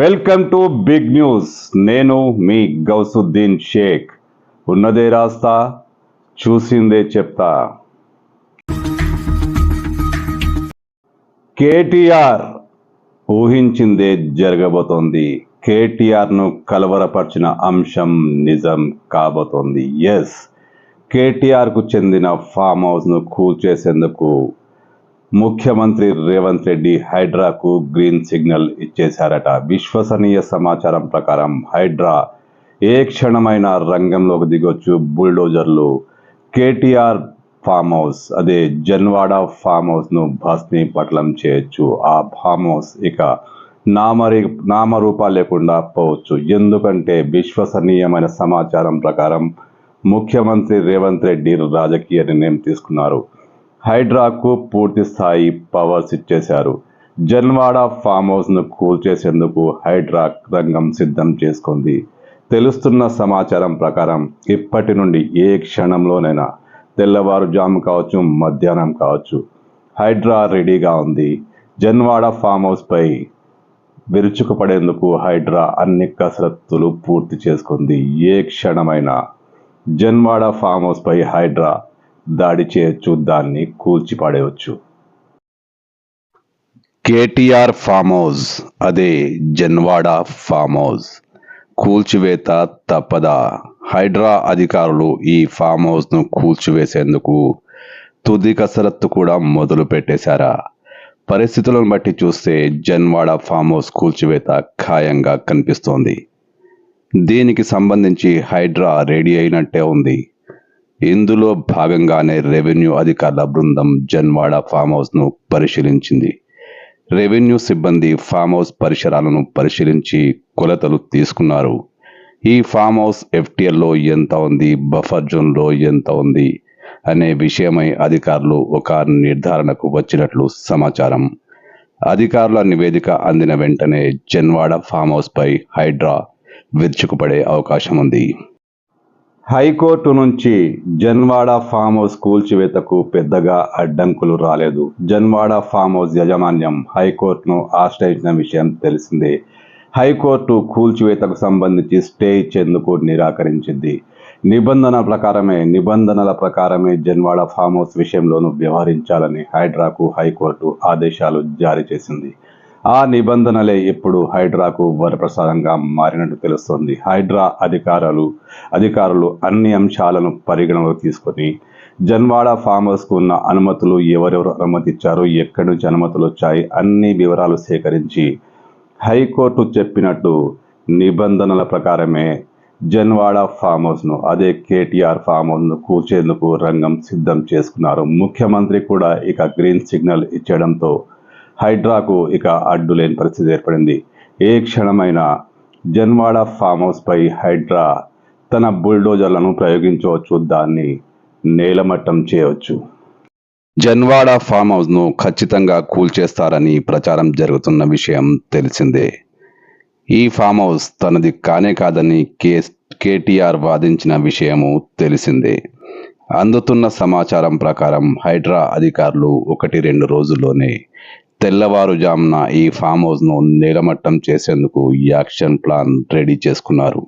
Welcome to big news. నేను మీ గౌసుద్దీన్ షేక్. ఉన్నదే రాస్తా చూసిందే చెప్తా. కేటీఆర్ ఊహించిందే జరగబోతోంది. కేటీఆర్ను కలవరపరిచిన అంశం నిజం కాబోతోంది. ఎస్ కేటీఆర్కు చెందిన ఫామ్ హౌస్ను కూల్చేసేందుకు ముఖ్యమంత్రి రేవంత్ రెడ్డి హైడ్రాకు గ్రీన్ సిగ్నల్ ఇచ్చేశారట. విశ్వసనీయ సమాచారం ప్రకారం హైడ్రా ఏ క్షణమైన రంగంలోకి దిగొచ్చు బుల్డోజర్లు. కేటీఆర్ ఫామ్ హౌస్ అదే జన్వాడ ఫామ్ హౌస్ను భస్మీపట్లం చేయొచ్చు. ఆ ఫామ్ హౌస్ ఇక నామరి నామరూపా లేకుండా పోవచ్చు. ఎందుకంటే విశ్వసనీయమైన సమాచారం ప్రకారం ముఖ్యమంత్రి రేవంత్ రెడ్డి రాజకీయ నిర్ణయం తీసుకున్నారు. హైడ్రాకు పూర్తి స్థాయి పవర్స్ ఇచ్చేశారు జన్వాడ ఫామ్ హౌస్ను కూల్చేసేందుకు హైడ్రా రంగం సిద్ధం చేసుకుంది. తెలుస్తున్న సమాచారం ప్రకారం ఇప్పటి నుండి ఏ క్షణంలోనైనా తెల్లవారుజాము కావచ్చు మధ్యాహ్నం కావచ్చు హైడ్రా రెడీగా ఉంది. జన్వాడ ఫామ్ హౌస్ పై విరుచుకుపడేందుకు హైడ్రా అన్ని కసరత్తులు పూర్తి చేసుకుంది. ఏ క్షణమైనా జన్వాడ ఫామ్ హౌస్ పై హైడ్రా దాడి చేయొచ్చు దాన్ని కూల్చిపాడేయచ్చు. కేటీఆర్ ఫామ్ హౌస్ అదే జన్వాడ ఫామ్ హౌస్ కూల్చివేత తప్పదా? హైడ్రా అధికారులు ఈ ఫామ్ హౌస్ను కూల్చివేసేందుకు తుది కసరత్తు కూడా మొదలు పెట్టేశారా పరిస్థితులను బట్టి చూస్తే జన్వాడ ఫామ్ హౌస్ కూల్చివేత ఖాయంగా కనిపిస్తోంది. దీనికి సంబంధించి హైడ్రా రెడీ అయినట్టే ఉంది. ఇందులో భాగంగానే రెవెన్యూ అధికారుల బృందం జన్వాడ ఫామ్ హౌస్ను పరిశీలించింది. రెవెన్యూ సిబ్బంది ఫామ్ హౌస్ పరిసరాలను పరిశీలించి కొలతలు తీసుకున్నారు. ఈ ఫామ్ హౌస్ ఎఫ్టీఎల్లో ఎంత ఉంది? బఫర్ జోన్లో ఎంత ఉంది? అనే విషయమై అధికారులు ఒక నిర్ధారణకు వచ్చినట్లు సమాచారం. అధికారుల నివేదిక అందిన వెంటనే జన్వాడ ఫామ్ హౌస్పై హైడ్రా విరుచుకుపడే అవకాశం ఉంది హైకోర్టు నుంచి జన్వాడ ఫామ్ హౌస్ కూల్చివేతకు పెద్దగా అడ్డంకులు రాలేదు. జన్వాడ ఫామ్ హౌస్ యాజమాన్యం హైకోర్టును ఆశ్రయించిన విషయం తెలిసిందే. హైకోర్టు కూల్చివేతకు సంబంధించి స్టే ఇచ్చేందుకు నిరాకరించింది. నిబంధన ప్రకారమే నిబంధనల ప్రకారమే జన్వాడ ఫామ్ హౌస్ విషయంలోనూ వ్యవహరించాలని హైడ్రాకు హైకోర్టు ఆదేశాలు జారీ చేసింది. ఆ నిబంధనలే ఇప్పుడు హైడ్రాకు వరప్రసాదంగా మారినట్టు తెలుస్తోంది. హైడ్రా అధికారులు అధికారులు అన్ని అంశాలను పరిగణలోకి తీసుకొని జన్వాడ ఫార్మర్స్కు ఉన్న అనుమతులు ఎవరెవరు అనుమతిచ్చారు ఎక్కడి నుంచి అనుమతులు వచ్చాయి అన్ని వివరాలు సేకరించి హైకోర్టు చెప్పినట్టు నిబంధనల ప్రకారమే జన్వాడ ఫామ్ హౌస్ను అదే కేటీఆర్ ఫామ్ హౌస్ను కూర్చేందుకు రంగం సిద్ధం చేసుకున్నారు. ముఖ్యమంత్రి కూడా ఇక గ్రీన్ సిగ్నల్ ఇచ్చడంతో హైడ్రాకు ఇక అడ్డు లేని పరిస్థితి ఏర్పడింది. ఏ క్షణమైన జన్వాడ ఫామ్ హౌస్పై హైడ్రా తన బుల్డోజర్లను ప్రయోగించవచ్చు దాన్ని నేలమట్టం చేయవచ్చు. జన్వాడ ఫామ్ హౌస్ను ఖచ్చితంగా కూల్చేస్తారని ప్రచారం జరుగుతున్న విషయం తెలిసిందే. ఈ ఫామ్ హౌస్ తనది కానే కాదని కే కేటీఆర్ వాదించిన విషయము తెలిసిందే. అందుతున్న సమాచారం ప్రకారం హైడ్రా అధికారులు ఒకటి రెండు రోజుల్లోనే తెల్లవారుజామున ఈ ఫామ్ హౌస్ను నేలమట్టం చేసేందుకు యాక్షన్ ప్లాన్ రెడీ చేసుకున్నారు.